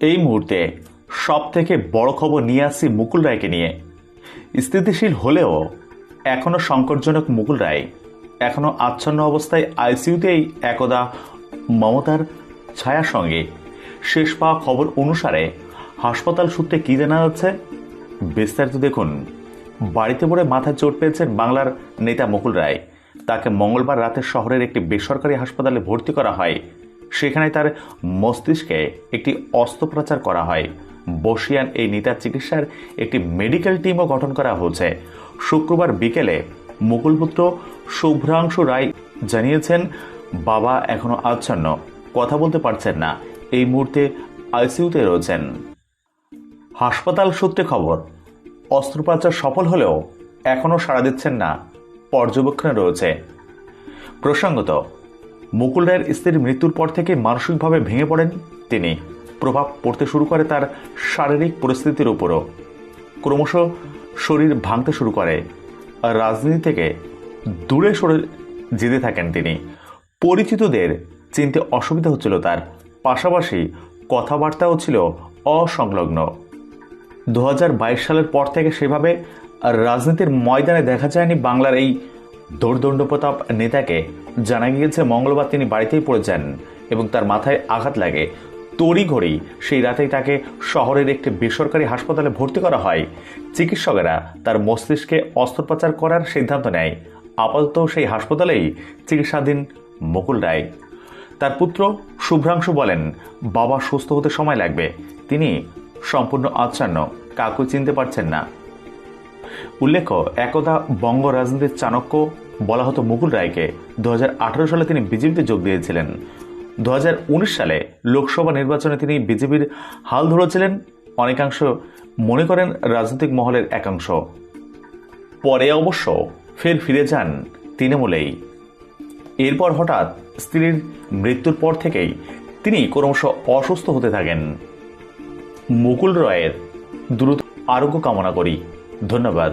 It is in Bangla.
এই মুহূর্তে সব থেকে বড় খবর নিয়ে আসছি মুকুল রায়কে নিয়ে। স্থিতিশীল হলেও এখনও সংকটজনক মুকুল রায় এখনও আচ্ছন্ন অবস্থায় আইসিইউতেই একদা মমতার ছায়ার সঙ্গে। শেষ পাওয়া খবর অনুসারে হাসপাতাল সূত্রে কী জানা যাচ্ছে? বিস্তারিত দেখুন। বাড়িতে পড়ে মাথায় চোট পেয়েছেন বাংলার নেতা মুকুল রায়। তাকে মঙ্গলবার রাতে শহরের একটি বেসরকারি হাসপাতালে ভর্তি করা হয়। সেখানে তার মস্তিষ্কে একটি অস্ত্রোপচার করা হয়। বসিয়ান এই নেতার চিকিৎসার একটি মেডিকেল টিমও গঠন করা হয়েছে। শুক্রবার বিকেলে মুকুলপুত্র শুভ্রাংশু রায় জানিয়েছেন, বাবা এখনও আচ্ছন্ন। কথা বলতে পারছেন না। এই মুহূর্তে আইসিইউতে রয়েছেন। হাসপাতাল সূত্রে খবর, অস্ত্রোপচার সফল হলেও এখনও সাড়া দিচ্ছেন না, পর্যবেক্ষণে রয়েছে। প্রসঙ্গত মুকুল রায়ের স্ত্রীর মৃত্যুর পর থেকে মানসিকভাবে ভেঙে পড়েন তিনি। প্রভাব পড়তে শুরু করে তার শারীরিক পরিস্থিতির উপরও। ক্রমশ শরীর ভাঙতে শুরু করে। রাজনীতি থেকে দূরে সরে যেতে থাকেন তিনি। পরিচিতদের চিনতে অসুবিধা হচ্ছিল তার। পাশাপাশি কথাবার্তাও ছিল অসংলগ্ন। দু হাজার বাইশ সালের পর থেকে সেভাবে রাজনীতির ময়দানে দেখা যায়নি বাংলার এই দৌর্দণ্ড প্রতাপ নেতাকে জানা গিয়েছে মঙ্গলবার তিনি বাড়িতেই পড়ে যান এবং তার মাথায় আঘাত লাগে। তড়িঘড়ি সেই রাতেই তাকে শহরের একটি বেসরকারি হাসপাতালে ভর্তি করা হয়। চিকিৎসকেরা তার মস্তিষ্কে অস্ত্রোপচার করার সিদ্ধান্ত নেয়। আপাতত সেই হাসপাতালেই চিকিৎসাধীন মুকুল রায়। তার পুত্র শুভ্রাংশু বলেন, বাবা সুস্থ হতে সময় লাগবে। তিনি সম্পূর্ণ আচ্ছন্ন। কাকু চিনতে পারছেন না। উল্লেখ্য, একদা বঙ্গ রাজনীতির চাণক্য বলা হতো মুকুল রায়কে। দু হাজার আঠারো সালে তিনি বিজেপিতে যোগ দিয়েছিলেন। দু হাজার উনিশ সালে লোকসভা নির্বাচনে তিনি বিজেপির হাল ধরেছিলেন। অনেকাংশ মনে করেন রাজনৈতিক মহলের একাংশ। পরে অবশ্য ফের ফিরে যান তৃণমূলেই। এরপর হঠাৎ স্ত্রীর মৃত্যুর পর থেকেই তিনি ক্রমশ অসুস্থ হতে থাকেন। মুকুল রয়ের দ্রুত আরোগ্য কামনা করি। ধন্যবাদ